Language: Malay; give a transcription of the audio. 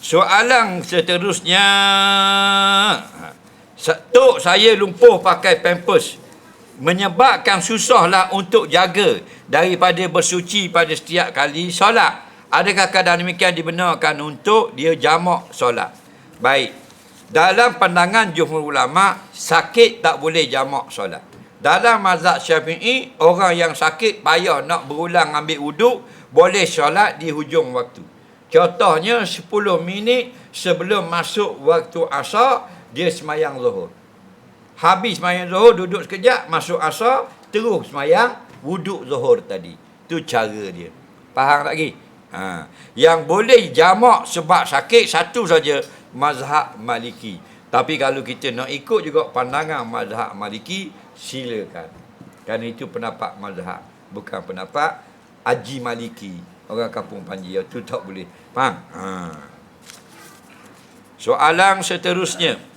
Soalan seterusnya. Tok saya lumpuh pakai pampers. Menyebabkan susahlah untuk jaga daripada bersuci pada setiap kali solat. Adakah keadaan demikian dibenarkan untuk dia jamak solat? Baik. Dalam pandangan jumhur ulama, sakit tak boleh jamak solat. Dalam mazhab syafi'i, orang yang sakit payah nak berulang ambil wuduk, boleh solat di hujung waktu. Contohnya 10 minit sebelum masuk waktu asar, dia semayang zuhur. Habis semayang zuhur, duduk sekejap, masuk asar, terus semayang wuduk zuhur tadi. Itu cara dia. Faham tak lagi? Ha. Yang boleh jamak sebab sakit, satu saja, mazhab maliki. Tapi kalau kita nak ikut juga pandangan mazhab maliki, silakan. Kerana itu pendapat mazhab. Bukan pendapat Haji Maliki. Orang kampung Panji. Itu tak boleh. Faham? Ha. Soalan seterusnya.